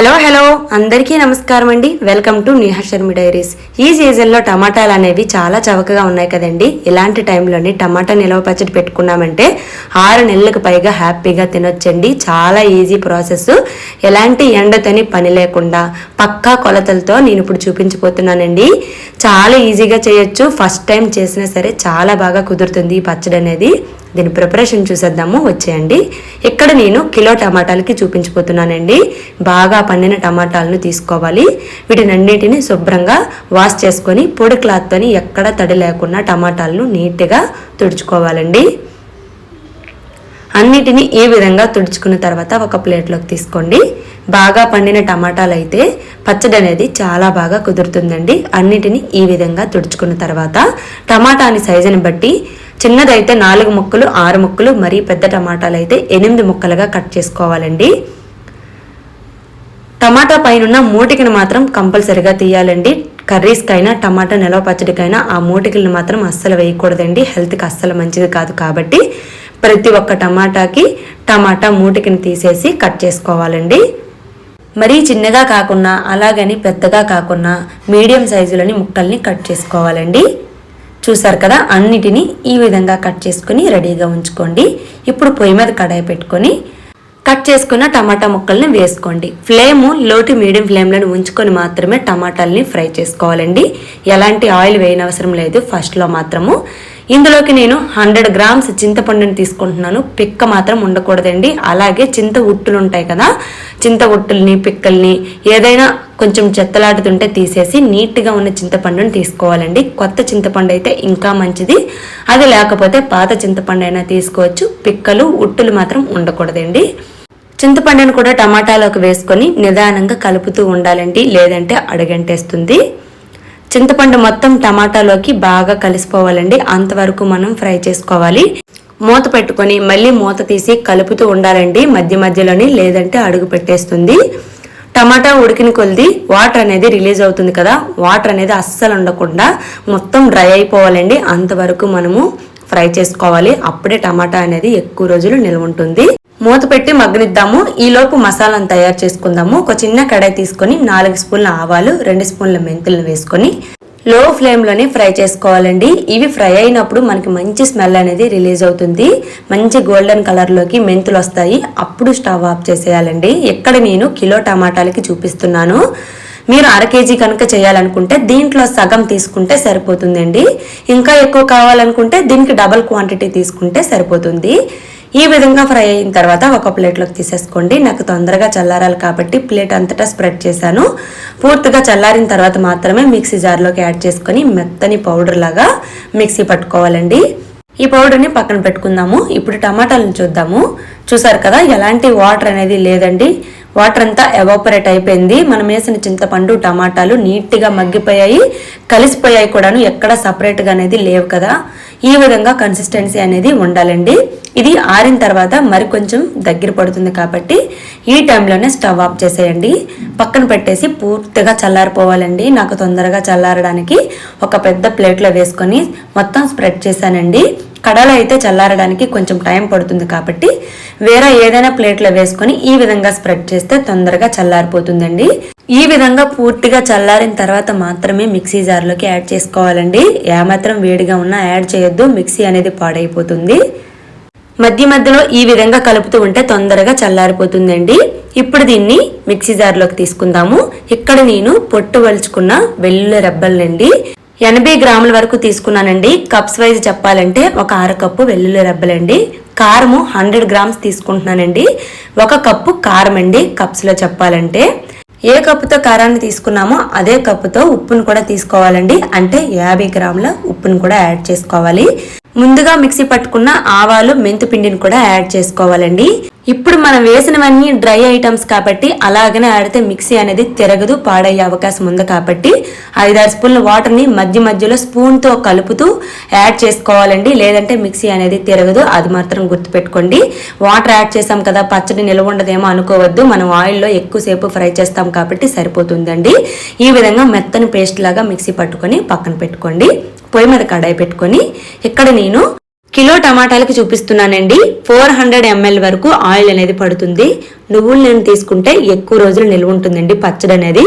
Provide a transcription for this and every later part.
Hello hello. అందరికీ నమస్కారం అండి. Welcome to Niha Sharmi diaries. ఈ సీజన్లో టమాటాలు అనేవి చాలా చవకగా ఉన్నాయి కదండి. ఇలాంటి టైంలోని టమాటా నిలవ పచ్చడి పెట్టుకున్నామంటే ఆరు నెలలకు పైగా హ్యాపీగా తినొచ్చండి. చాలా ఈజీ ప్రాసెస్. ఎలాంటి ఎండతని పని లేకుండా పక్కా కొలతలతో నేను ఇప్పుడు చూపించబోతున్నానండి. చాలా ఈజీగా చేయొచ్చు. ఫస్ట్ టైం చేసినా సరే చాలా బాగా కుదురుతుంది ఈ పచ్చడి అనేది దీని ప్రిపరేషన్ చూసేద్దాము. వచ్చేయండి. ఇక్కడ నేను కిలో టమాటాలకి చూపించిపోతున్నానండి బాగా పండిన టమాటాలను తీసుకోవాలి. వీటినన్నిటిని శుభ్రంగా వాష్ చేసుకొని పొడి క్లాత్తోని ఎక్కడ తడి లేకుండా టమాటాలను నీట్గా తుడుచుకోవాలండి. అన్నిటిని ఈ విధంగా తుడుచుకున్న తర్వాత ఒక ప్లేట్లోకి తీసుకోండి. బాగా పండిన టమాటాలు అయితే పచ్చడి అనేది చాలా బాగా కుదురుతుందండి. అన్నిటిని ఈ విధంగా తుడుచుకున్న తర్వాత టమాటాని సైజుని బట్టి చిన్నదైతే నాలుగు ముక్కలు ఆరు ముక్కలు మరీ పెద్ద టమాటాలు అయితే ఎనిమిది ముక్కలుగా కట్ చేసుకోవాలండి. టమాటా పైన మూటికను మాత్రం కంపల్సరిగా తీయాలండి. కర్రీస్కైనా టమాటా నిలవ పచ్చడికైనా ఆ మూటికలను మాత్రం అస్సలు వేయకూడదండి. హెల్త్కి అస్సలు మంచిది కాదు కాబట్టి ప్రతి ఒక్క టమాటాకి టమాటా మూటికని తీసేసి కట్ చేసుకోవాలండి. మరీ చిన్నగా కాకుండా అలాగని పెద్దగా కాకుండా మీడియం సైజులోని ముక్కల్ని కట్ చేసుకోవాలండి. చూసారు కదా? అన్నిటినీ ఈ విధంగా కట్ చేసుకొని రెడీగా ఉంచుకోండి. ఇప్పుడు పొయ్యి మీద కడాయి పెట్టుకొని కట్ చేసుకున్న టమాటా ముక్కల్ని వేసుకోండి. ఫ్లేము లోటు మీడియం ఫ్లేమ్లను ఉంచుకొని మాత్రమే టమాటాలని ఫ్రై చేసుకోవాలండి. ఎలాంటి ఆయిల్ వేయనవసరం లేదు. ఫస్ట్లో మాత్రము ఇందులోకి నేను హండ్రెడ్ గ్రామ్స్ చింతపండుని తీసుకుంటున్నాను. పిక్క మాత్రం ఉండకూడదండి. అలాగే చింత ఉట్టులు ఉంటాయి కదా చింత ఉట్టుల్ని పిక్కల్ని ఏదైనా కొంచెం చెత్తలాడుతుంటే తీసేసి నీట్గా ఉన్న చింతపండుని తీసుకోవాలండి. కొత్త చింతపండు అయితే ఇంకా మంచిది. అది లేకపోతే పాత చింతపండు అయినా తీసుకోవచ్చు. పిక్కలు ఉట్టులు మాత్రం ఉండకూడదండి. చింతపండును కూడా టమాటాలోకి వేసుకొని నిదానంగా కలుపుతూ ఉండాలండి. లేదంటే అడగంటేస్తుంది. చింతపండు మొత్తం టమాటాలోకి బాగా కలిసిపోవాలండి. అంతవరకు మనం ఫ్రై చేసుకోవాలి. మూత పెట్టుకొని మళ్ళీ మూత తీసి కలుపుతూ ఉండాలండి. మధ్య మధ్యలోని లేదంటే అడుగు పెట్టేస్తుంది. టమాటా ఉడికిన కొలిది వాటర్ అనేది రిలీజ్ అవుతుంది కదా వాటర్ అనేది అస్సలు ఉండకుండా మొత్తం డ్రై అయిపోవాలండి. అంతవరకు మనము ఫ్రై చేసుకోవాలి. అప్పుడే టమాటా అనేది ఎక్కువ రోజులు నిల్వ ఉంటుంది. మూత పెట్టి మగ్గనిద్దాము. ఈలోపు మసాలాను తయారు చేసుకుందాము. ఒక చిన్న కడాయి తీసుకొని నాలుగు స్పూన్ల ఆవాలు రెండు స్పూన్ల మెంతులను వేసుకొని లో ఫ్లేమ్లోనే ఫ్రై చేసుకోవాలండి. ఇవి ఫ్రై అయినప్పుడు మనకి మంచి స్మెల్ అనేది రిలీజ్ అవుతుంది. మంచి గోల్డెన్ కలర్లోకి మెంతులు వస్తాయి. అప్పుడు స్టవ్ ఆఫ్ చేసేయాలండి. ఎక్కడ నేను కిలో టమాటాలకి చూపిస్తున్నాను. మీరు అర కేజీ కనుక చేయాలనుకుంటే దీంట్లో సగం తీసుకుంటే సరిపోతుందండి. ఇంకా ఎక్కువ కావాలనుకుంటే దీనికి డబల్ క్వాంటిటీ తీసుకుంటే సరిపోతుంది. ఈ విధంగా ఫ్రై అయిన తర్వాత ఒక ప్లేట్లోకి తీసేసుకోండి. నాకు తొందరగా చల్లారాలి కాబట్టి ప్లేట్ అంతటా స్ప్రెడ్ చేశాను. పూర్తిగా చల్లారిన తర్వాత మాత్రమే మిక్సీ జార్లోకి యాడ్ చేసుకొని మెత్తని పౌడర్ లాగా మిక్సీ పట్టుకోవాలండి. ఈ పౌడర్ని పక్కన పెట్టుకుందాము. ఇప్పుడు టమాటాలను చూద్దాము. చూసారు కదా ఎలాంటి వాటర్ అనేది లేదండి. వాటర్ అంతా ఎవాపరేట్ అయిపోయింది. మనం వేసిన చింతపండు టమాటాలు నీట్గా మగ్గిపోయాయి. కలిసిపోయాయి కూడాను. ఎక్కడ సపరేట్గా అనేది లేవు కదా. ఈ విధంగా కన్సిస్టెన్సీ అనేది ఉండాలండి. ఇది ఆరిన తర్వాత మరి కొంచెం దగ్గర పడుతుంది కాబట్టి ఈ టైంలోనే స్టవ్ ఆఫ్ చేసేయండి. పక్కన పెట్టేసి పూర్తిగా చల్లారిపోవాలండి. నాకు తొందరగా చల్లారడానికి ఒక పెద్ద ప్లేట్లో వేసుకొని మొత్తం స్ప్రెడ్ చేశానండి. కడలు అయితే చల్లారడానికి కొంచెం టైం పడుతుంది కాబట్టి వేరే ఏదైనా ప్లేట్లో వేసుకొని ఈ విధంగా స్ప్రెడ్ చేస్తే తొందరగా చల్లారిపోతుందండి. ఈ విధంగా పూర్తిగా చల్లారిన తర్వాత మాత్రమే మిక్సీ జార్లోకి యాడ్ చేసుకోవాలండి. ఏమాత్రం వేడిగా ఉన్నా యాడ్ చేయొద్దు మిక్సీ అనేది పాడైపోతుంది. మధ్య మధ్యలో ఈ విధంగా కలుపుతూ ఉంటే తొందరగా చల్లారిపోతుందండి. ఇప్పుడు దీన్ని మిక్సీ జార్లోకి తీసుకుందాము. ఇక్కడ నేను పొట్టు వలుచుకున్న వెల్లుల్లి రెబ్బలండి ఎనభై గ్రాముల వరకు తీసుకున్నానండి. కప్స్ వైజ్ చెప్పాలంటే ఒక అర కప్పు వెల్లుల్లి రెబ్బలండి. కారము హండ్రెడ్ గ్రామ్స్ తీసుకుంటున్నానండి. ఒక కప్పు కారం అండి కప్స్లో చెప్పాలంటే. ఏ కప్పుతో కారాన్ని తీసుకున్నామో అదే కప్పుతో ఉప్పును కూడా తీసుకోవాలండి. అంటే యాభై గ్రాముల ఉప్పును కూడా యాడ్ చేసుకోవాలి. ముందుగా మిక్సీ పట్టుకున్న ఆవాలు మెంతు పిండిని కూడా యాడ్ చేసుకోవాలండి. ఇప్పుడు మనం వేసినవన్నీ డ్రై ఐటమ్స్ కాబట్టి అలాగనే ఆడితే మిక్సీ అనేది తిరగదు పాడయ్యే అవకాశం ఉంది కాబట్టి ఐదారు స్పూన్ల వాటర్ని మధ్య మధ్యలో స్పూన్తో కలుపుతూ యాడ్ చేసుకోవాలండి. లేదంటే మిక్సీ అనేది తిరగదు అది మాత్రం గుర్తుపెట్టుకోండి. వాటర్ యాడ్ చేసాం కదా పచ్చడి నిల్వ ఉండదేమో అనుకోవద్దు. మనం ఆయిల్లో ఎక్కువసేపు ఫ్రై చేస్తాం కాబట్టి సరిపోతుందండి. ఈ విధంగా మెత్తని పేస్ట్ లాగా మిక్సీ పట్టుకొని పక్కన పెట్టుకోండి. పొయ్యి మీద కడాయి పెట్టుకొని ఇక్కడ నేను కిలో టమాటాలకి చూపిస్తున్నానండి. ఫోర్ హండ్రెడ్ ఎంఎల్ వరకు ఆయిల్ అనేది పడుతుంది. నువ్వుల నూనె తీసుకుంటే ఎక్కువ రోజులు నిల్వ ఉంటుందండి పచ్చడి అనేది.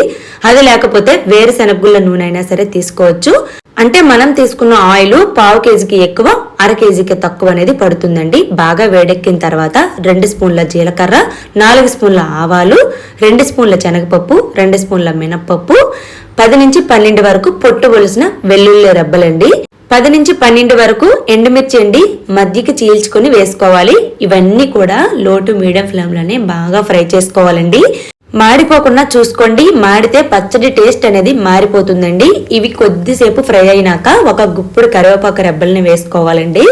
అది లేకపోతే వేరుశెనగుళ్ళ నూనె అయినా సరే తీసుకోవచ్చు. అంటే మనం తీసుకున్న ఆయిల్ పావు కేజీకి ఎక్కువ అర కేజీకి తక్కువ అనేది పడుతుందండి. బాగా వేడెక్కిన తర్వాత రెండు స్పూన్ల జీలకర్ర నాలుగు స్పూన్ల ఆవాలు రెండు స్పూన్ల శనగపప్పు రెండు స్పూన్ల మినప్పప్పు పది నుంచి పన్నెండు వరకు పొట్టు పొలిసిన వెల్లుల్లి రెబ్బలండి. పది నుంచి పన్నెండు వరకు ఎండుమిర్చి అండి మధ్యకి చీల్చుకొని వేసుకోవాలి. ఇవన్నీ కూడా లోటు మీడియం ఫ్లేమ్లోనే బాగా ఫ్రై చేసుకోవాలండి. మాడిపోకుండా చూసుకోండి. మాడితే పచ్చడి టేస్ట్ అనేది మారిపోతుందండి. ఇవి కొద్దిసేపు ఫ్రై అయినాక ఒక గుప్పుడు కరివేపాకు రెబ్బల్ని వేసుకోవాలండి.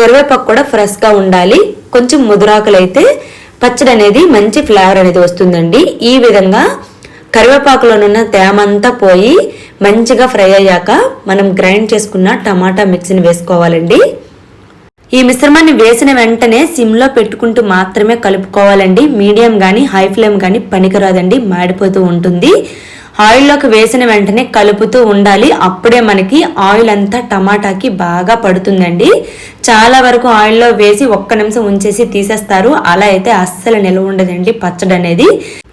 కరివేపాకు కూడా ఫ్రెష్గా ఉండాలి. కొంచెం ముదురాకులైతే పచ్చడి అనేది మంచి ఫ్లేవర్ అనేది వస్తుందండి. ఈ విధంగా కరివేపాకులోనున్న తేమంతా పోయి మంచిగా ఫ్రై అయ్యాక మనం గ్రైండ్ చేసుకున్న టమాటా మిక్సీని వేసుకోవాలండి. ఈ మిశ్రమాన్ని వేసిన వెంటనే సిమ్లో పెట్టుకుంటూ మాత్రమే కలుపుకోవాలండి. మీడియం కానీ హై ఫ్లేమ్ కానీ పనికిరాదండి. మాడిపోతూ ఉంటుంది. ఆయిల్లోకి వేసిన వెంటనే కలుపుతూ ఉండాలి. అప్పుడే మనకి ఆయిల్ అంతా టమాటాకి బాగా పడుతుందండి. చాలా వరకు ఆయిల్లో వేసి ఒక్క నిమిషం ఉంచేసి తీసేస్తారు. అలా అయితే అస్సలు నిల్వ ఉండదండి పచ్చడి అనేది.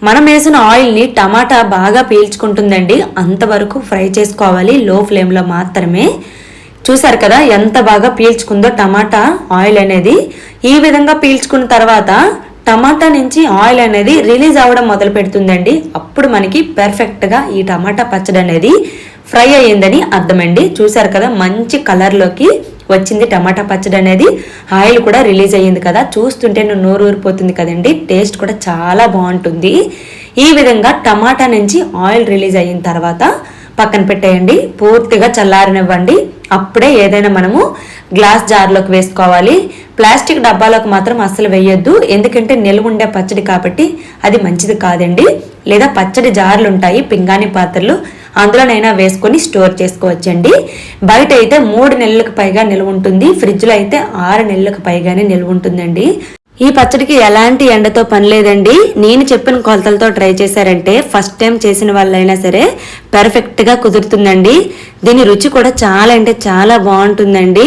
మనం వేసిన ఆయిల్ని టమాటా బాగా పీల్చుకుంటుందండి. అంతవరకు ఫ్రై చేసుకోవాలి. లో ఫ్లేమ్లో మాత్రమే. చూసారు కదా ఎంత బాగా పీల్చుకుందో టమాటా ఆయిల్ అనేది. ఈ విధంగా పీల్చుకున్న తర్వాత టమాటా నుంచి ఆయిల్ అనేది రిలీజ్ అవ్వడం మొదలు పెడుతుందండి. అప్పుడు మనకి పర్ఫెక్ట్గా ఈ టమాటా పచ్చడి అనేది ఫ్రై అయ్యిందని అర్థమండి. చూసారు కదా మంచి కలర్లోకి వచ్చింది టమాటా పచ్చడి అనేది. ఆయిల్ కూడా రిలీజ్ అయ్యింది కదా చూస్తుంటే నోరు ఊరిపోతుంది కదండి. టేస్ట్ కూడా చాలా బాగుంటుంది. ఈ విధంగా టమాటా నుంచి ఆయిల్ రిలీజ్ అయిన తర్వాత పక్కన పెట్టేయండి. పూర్తిగా చల్లారనివ్వండి. అప్పుడే ఏదైనా మనము గ్లాస్ జార్లోకి వేసుకోవాలి. ప్లాస్టిక్ డబ్బాలోకి మాత్రం అస్సలు వేయొద్దు. ఎందుకంటే నిల్వ ఉండే పచ్చడి కాబట్టి అది మంచిది కాదండి. లేదా పచ్చడి జార్లు ఉంటాయి పింగాణి పాత్రలు. అందులోనైనా వేసుకొని స్టోర్ చేసుకోవచ్చండి. బయట అయితే మూడు నెలలకు పైగా నిల్వ ఉంటుంది ఫ్రిడ్జ్లో అయితే ఆరు నెలలకు పైగానే నిల్వ ఉంటుందండి ఈ పచ్చడికి ఎలాంటి ఎండతో పని లేదండి. నేను చెప్పిన కొలతలతో ట్రై చేశారంటే ఫస్ట్ టైం చేసిన వాళ్ళైనా సరే పర్ఫెక్ట్గా కుదురుతుందండి. దీని రుచి కూడా చాలా అంటే చాలా బాగుంటుందండి.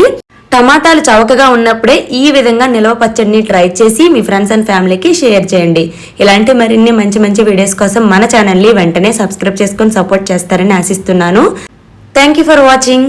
టమాటాలు చౌకగా ఉన్నప్పుడే ఈ విధంగా నిల్వ పచ్చడిని ట్రై చేసి మీ ఫ్రెండ్స్ అండ్ ఫ్యామిలీకి షేర్ చేయండి. ఇలాంటి మరిన్ని మంచి మంచి వీడియోస్ కోసం మన ఛానల్ని వెంటనే సబ్స్క్రైబ్ చేసుకొని సపోర్ట్ చేస్తారని ఆశిస్తున్నాను. Thank you for watching.